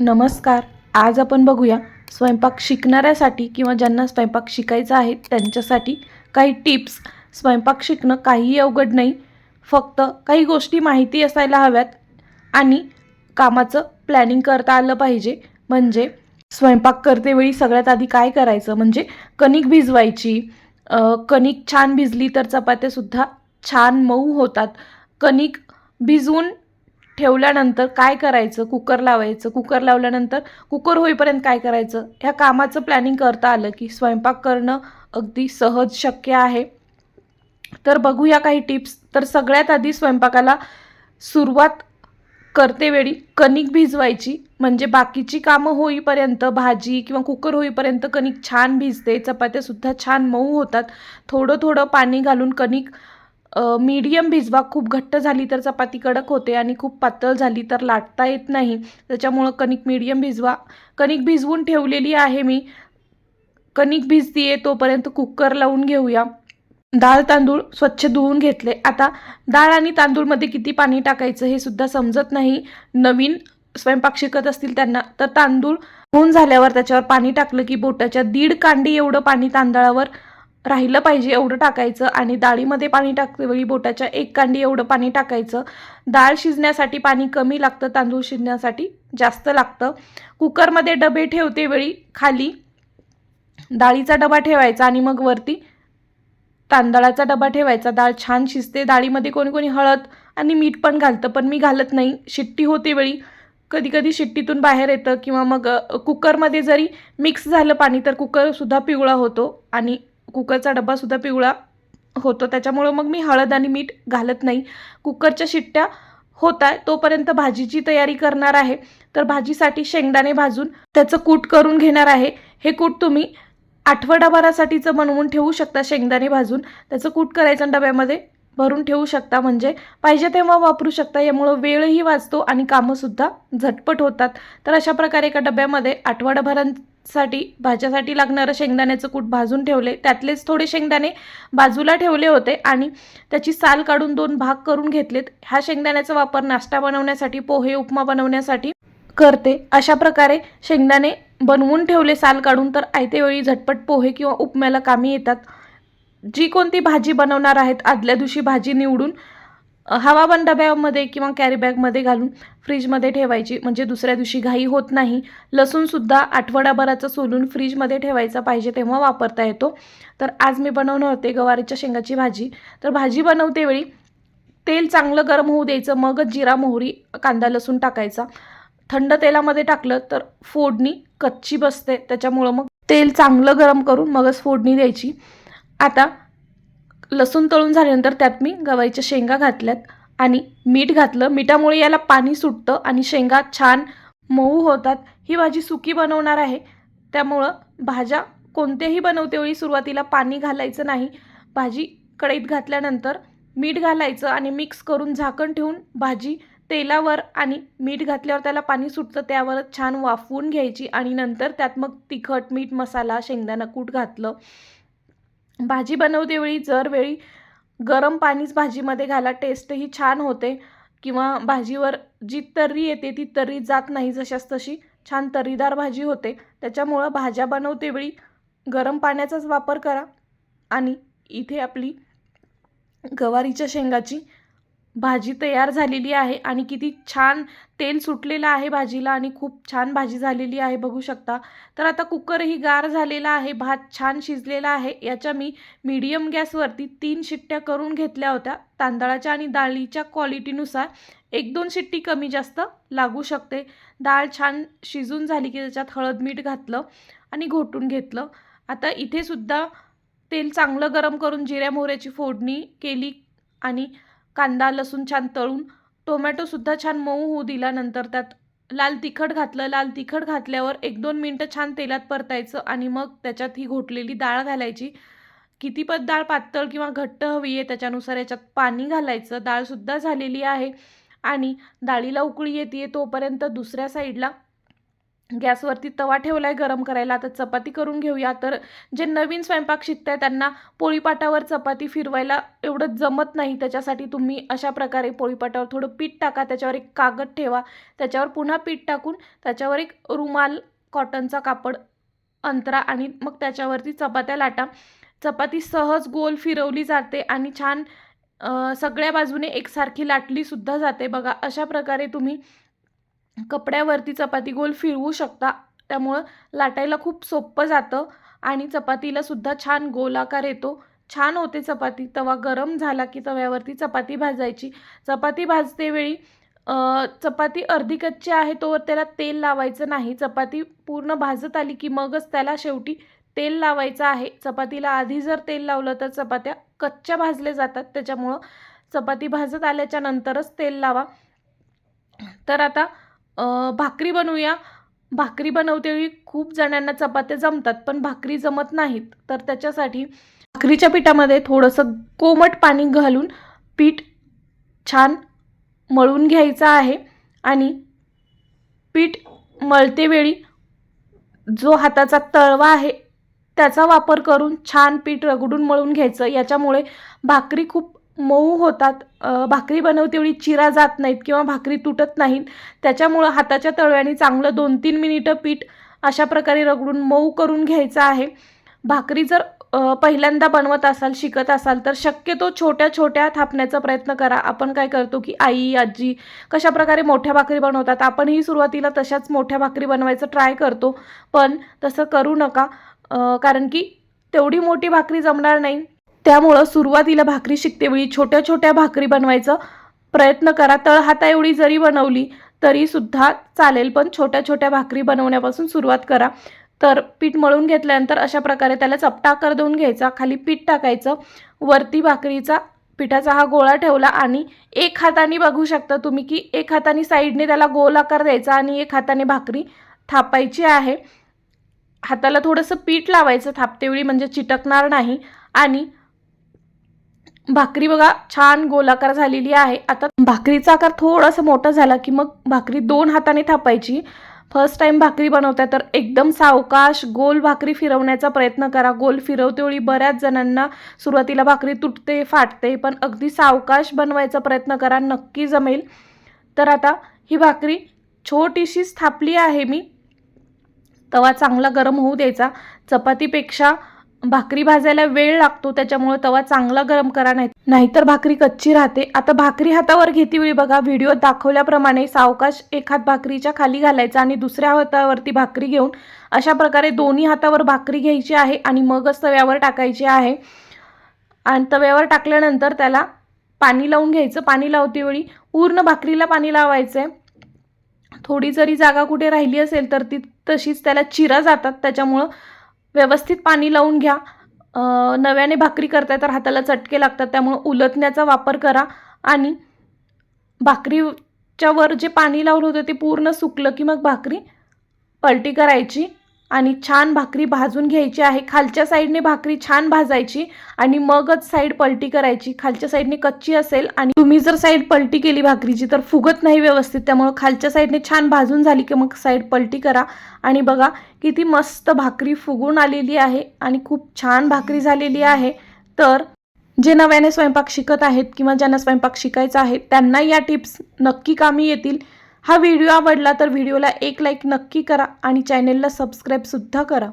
नमस्कार. आज आपण बघूया स्वयंपाक शिकणाऱ्यासाठी किंवा ज्यांना स्वयंपाक शिकायचा आहे त्यांच्यासाठी काही टिप्स. स्वयंपाक शिकणं काहीही अवघड नाही फक्त काही गोष्टी माहिती असायला हव्यात आणि कामाचं प्लॅनिंग करता आलं पाहिजे. म्हणजे स्वयंपाक करतेवेळी सगळ्यात आधी काय करायचं? म्हणजे कणिक भिजवायची कणिक छान भिजली तर चपात्यासुद्धा छान मऊ होतात. कणिक भिजवून ठेवल्यानंतर काय करायचं? कुकर लावायचं. कुकर लावल्यानंतर कुकर होईपर्यंत काय करायचं? ह्या कामाचं प्लॅनिंग करता आलं की स्वयंपाक करणं अगदी सहज शक्य आहे. तर बघूया काही टिप्स तर सगळ्यात आधी स्वयंपाकाला सुरुवात करतेवेळी कणिक भिजवायची. म्हणजे बाकीची कामं होईपर्यंत भाजी किंवा कुकर होईपर्यंत कणिक छान भिजते. चपात्यासुद्धा छान मऊ होतात. थोडं थोडं पाणी घालून कणिक मीडियम भिजवा खूप घट्ट झाली तर चपाती कडक होते आणि खूप पातळ झाली तर लाटता येत नाही. त्याच्यामुळं कणिक मीडियम भिजवा. कणिक भिजवून ठेवलेली आहे मी. कणिक भिजतीये तोपर्यंत कुकर लावून घेऊया. डाळ तांदूळ स्वच्छ धुवून घेतले. आता डाळ आणि तांदूळमध्ये किती पाणी टाकायचं हे सुद्धा समजत नाही. नवीन स्वयंपाक शिकत असतील त्यांना. तर तांदूळ होऊन झाल्यावर त्याच्यावर पाणी टाकलं की बोटाच्या दीड कांडी एवढं पाणी तांदळावर राहिलं पाहिजे एवढं टाकायचं आणि डाळीमध्ये पाणी टाकतेवेळी बोटाच्या एक कांडी एवढं पाणी टाकायचं. डाळ शिजण्यासाठी पाणी कमी लागतं तांदूळ शिजण्यासाठी जास्त लागतं. कुकरमध्ये डबे ठेवते वेळी खाली. डाळीचा डबा ठेवायचा आणि मग वरती तांदळाचा डबा ठेवायचा. डाळ छान शिजते. डाळीमध्ये कोणी कोणी हळद आणि मीठ पण घालतं पण मी घालत नाही. शिट्टी होते वेळी कधी कधी शिट्टीतून बाहेर येतं किंवा मग कुकरमध्ये जरी मिक्स झालं पाणी तर कुकरसुद्धा पिवळा होतो आणि कुकरचा डब्बासुद्धा पिवळा होतो. त्याच्यामुळं मग मी हळद आणि मीठ घालत नाही. कुकरच्या शिट्ट्या होत आहे तोपर्यंत भाजीची तयारी करणार आहे. तर भाजीसाठी शेंगदाणे भाजून त्याचं कूट करून घेणार आहे. हे कूट तुम्ही आठवडाभरासाठीचं बनवून ठेवू शकता शेंगदाणे भाजून. त्याचं कूट करायचं डब्यामध्ये भरून ठेवू शकता. म्हणजे पाहिजे तेव्हा वापरू शकता. यामुळं वेळही वाचतो आणि कामंसुद्धा झटपट होतात. तर अशा प्रकारे एका डब्यामध्ये साठी भाज्यासाठी लागणारं शेंगदाण्याचं कूट भाजून ठेवले. त्यातलेच थोडे शेंगदाणे बाजूला ठेवले होते आणि त्याची साल काढून दोन भाग करून घेतलेत. ह्या शेंगदाण्याचा वापर नाश्ता बनवण्यासाठी पोहे उपमा बनवण्यासाठी करते. अशा प्रकारे शेंगदाणे बनवून ठेवले साल काढून तर आयतेवेळी झटपट पोहे किंवा उपम्याला कामी येतात. जी कोणती भाजी बनवणार आहेत आदल्या दिवशी भाजी निवडून हवाबंद डब्यामध्ये किंवा कॅरी बॅगमध्ये घालून फ्रीजमध्ये ठेवायची. म्हणजे दुसऱ्या दिवशी घाई होत नाही. लसूणसुद्धा आठवडाभराचं सोलून फ्रीजमध्ये ठेवायचा पाहिजे तेव्हा वापरता येतो. तर आज मी बनवणार होते गवारीच्या शेंगाची भाजी. तर भाजी बनवते वेळी तेल चांगलं गरम होऊ द्यायचं. मगच जिरा मोहरी कांदा लसूण टाकायचा. थंड तेलामध्ये टाकलं तर फोडणी कच्ची बसते. त्याच्यामुळं मग तेल चांगलं गरम करून मगच फोडणी द्यायची. आता लसूण तळून झाल्यानंतर त्यात मी गवारीच्या शेंगा घातल्यात आणि मीठ घातलं. मिठामुळे याला पाणी सुटतं आणि शेंगा छान मऊ होतात. ही भाजी सुकी बनवणार आहे. त्यामुळं भाज्या कोणत्याही बनवतेवेळी सुरुवातीला पाणी घालायचं नाही. भाजी कढईत घातल्यानंतर मीठ घालायचं आणि मिक्स करून झाकण ठेवून भाजी तेलावर आणि मीठ घातल्यावर त्याला पाणी सुटतं त्यावर छान वाफवून घ्यायची आणि नंतर त्यात मग तिखट मीठ मसाला शेंगदाणा कूट घातलं. भाजी बनवते वेळी जर वेळी गरम पाणीच भाजीमध्ये घाला टेस्टही छान होते. किंवा भाजीवर जी तर्री येते ती तर्री जात नाही जशाच तशी छान तर्रीदार भाजी होते. त्याच्यामुळं भाज्या बनवते वेळी गरम पाण्याचाच वापर करा. आणि इथे आपली गवारीच्या शेंगाची भाजी तयार झालेली आहे आणि किती छान तेल सुटलेलं आहे भाजीला आणि खूप छान भाजी झालेली आहे बघू शकता. तर आता कुकरही गार झालेला आहे भात छान शिजलेला आहे. याच्या मी मीडियम गॅसवरती तीन शिट्ट्या करून घेतल्या होत्या. तांदळाच्या आणि डाळीच्या क्वालिटीनुसार एक दोन शिट्टी कमी जास्त लागू शकते. डाळ छान शिजून झाली की त्याच्यात हळद मीठ घातलं आणि घोटून घेतलं. आता इथे सुद्धा तेल चांगलं गरम करून जिऱ्या मोहऱ्याची फोडणी केली आणि कांदा लसूण छान तळून टोमॅटोसुद्धा छान मऊ होऊ दिला नंतर त्यात लाल तिखट घातलं. लाल तिखट घातल्यावर एक दोन मिनटं छान तेलात परतायचं आणि मग त्याच्यात ही घोटलेली डाळ घालायची. कितीपत डाळ पातळ किंवा घट्ट हवी आहे त्याच्यानुसार याच्यात पाणी घालायचं. डाळसुद्धा झालेली आहे आणि डाळीला उकळी येते तोपर्यंत दुसऱ्या साईडला गॅसवरती तवा ठेवला आहे गरम करायला. आता चपाती करून घेऊया. तर जे नवीन स्वयंपाक शिकत आहे त्यांना पोळीपाटावर चपाती फिरवायला एवढं जमत नाही. त्याच्यासाठी तुम्ही अशा प्रकारे पोळीपाटावर थोडं पीठ टाका. त्याच्यावर एक कागद ठेवा. त्याच्यावर पुन्हा पीठ टाकून त्याच्यावर एक रुमाल कॉटनचा कापड अंतरा आणि मग त्याच्यावरती चपात्या लाटा. चपाती सहज गोल फिरवली जाते आणि छान सगळ्या बाजूने एकसारखी लाटलीसुद्धा जाते. बघा अशा प्रकारे तुम्ही कपड्यावरती चपाती गोल फिरवू शकता. त्यामुळं लाटायला खूप सोपं जातं आणि चपातीलासुद्धा छान गोलाकार येतो. छान होते चपाती. तवा गरम झाला की तव्यावरती चपाती भाजायची. चपाती भाजते वेळी चपाती अर्धी कच्ची आहे तोवर त्याला तेल लावायचं नाही. चपाती पूर्ण भाजत आली की मगच त्याला शेवटी तेल लावायचं आहे. चपातीला आधी जर तेल लावलं तर चपात्या कच्च्या भाजल्या जातात. त्याच्यामुळं चपाती भाजत आल्याच्या नंतरच तेल लावा. तर आता भाकरी बनवूया. भाकरी बनवतेवेळी खूप जणांना चपात्या जमतात पण भाकरी जमत नाहीत. तर त्याच्यासाठी भाकरीच्या पिठामध्ये थोडंसं कोमट पाणी घालून पीठ छान मळून घ्यायचं आहे आणि पीठ मळतेवेळी जो हाताचा तळवा आहे त्याचा वापर करून छान पीठ रगडून मळून घ्यायचं. याच्यामुळे भाकरी खूप मऊ होतात. भाकरी बनवतेवेळी चिरा जात नाहीत किंवा भाकरी तुटत नाहीत. त्याच्यामुळं हाताच्या तळव्याने चांगलं दोन तीन मिनिटं पीठ अशा प्रकारे रगडून मऊ करून घ्यायचं आहे. भाकरी जर पहिल्यांदा बनवत असाल शिकत असाल तर शक्यतो छोट्या छोट्या थापण्याचा प्रयत्न करा. आपण काय करतो की आई आजी कशा प्रकारे मोठ्या भाकरी बनवतात आपणही सुरुवातीला तशाच मोठ्या भाकरी बनवायचं ट्राय करतो. पण तसं करू नका कारण की तेवढी मोठी भाकरी जमणार नाही. त्यामुळं सुरुवातीला भाकरी शिकतेवेळी छोट्या छोट्या भाकरी बनवायचं प्रयत्न करा. तळहाता एवढी जरी बनवली तरीसुद्धा चालेल पण छोट्या छोट्या भाकरी बनवण्यापासून सुरुवात करा. तर पीठ मळून घेतल्यानंतर अशा प्रकारे त्याला चपटा आकार देऊन घ्यायचा. खाली पीठ टाकायचं. वरती भाकरीचा पिठाचा हा गोळा ठेवला आणि एक हाताने बघू शकता तुम्ही की एक हाताने साईडने त्याला गोल आकार द्यायचा आणि एक हाताने भाकरी थापायची आहे. हाताला थोडंसं पीठ लावायचं. थापतेवेळी म्हणजे चिटकणार नाही. आणि भाकरी बघा छान गोलाकार झालेली आहे. आता भाकरीचा आकार थोडासा मोठा झाला की मग भाकरी दोन हाताने थापायची. फर्स्ट टाइम भाकरी बनवताय तर एकदम सावकाश गोल भाकरी फिरवण्याचा प्रयत्न करा. गोल फिरवतेवेळी बऱ्याच जणांना सुरुवातीला भाकरी तुटते फाटते पण अगदी सावकाश बनवायचा प्रयत्न करा नक्की जमेल. तर आता ही भाकरी छोटीशीच थापली आहे मी. तवा चांगला गरम होऊ द्यायचा. चपातीपेक्षा भाकरी भाजायला वेळ लागतो त्याच्यामुळे तवा चांगला गरम करा नाही नाहीतर भाकरी कच्ची राहते. आता भाकरी हातावर घेते वेळी बघा व्हिडिओत दाखवल्याप्रमाणे सावकाश एक हात भाकरीच्या खाली घालायचा आणि दुसऱ्या हातावरती भाकरी घेऊन अशा प्रकारे दोन्ही हातावर भाकरी घ्यायची आहे आणि मगच तव्यावर टाकायची आहे. आणि तव्यावर टाकल्यानंतर त्याला पाणी लावून घ्यायचं. पाणी लावते वेळी पूर्ण भाकरीला पाणी लावायचं आहे थोडी जरी जागा कुठे राहिली असेल तर ती तशीच त्याला चिरा जातात. त्याच्यामुळं व्यवस्थित पाणी लावून घ्या. नव्याने भाकरी करताय तर हाताला चटके लागतात त्यामुळं उलटण्याचा वापर करा आणि भाकरीच्या वर जे पाणी लावलं होतं ते पूर्ण सुकलं की मग भाकरी पलटी करायची. आणि छान भाकरी भाजून घ्यायची आहे. खालच्या साईडने भाकरी छान भाजायची आणि मगच साईड पलटी करायची. खालच्या साईडने कच्ची असेल आणि तुम्ही जर साईड पलटी केली भाकरीची तर फुगत नाही व्यवस्थित. त्यामुळं खालच्या साईडने छान भाजून झाली की मग साईड पलटी करा. आणि बघा किती मस्त भाकरी फुगून आलेली आहे आणि खूप छान भाकरी झालेली आहे. तर जे नव्याने स्वयंपाक शिकत आहेत किंवा ज्यांना स्वयंपाक शिकायचा आहे त्यांना या टिप्स नक्की कामी येतील. हा व्हिडिओ आवडला तर व्हिडिओला एक लाईक नक्की करा आणि चॅनेलला सबस्क्राईबसुद्धा करा.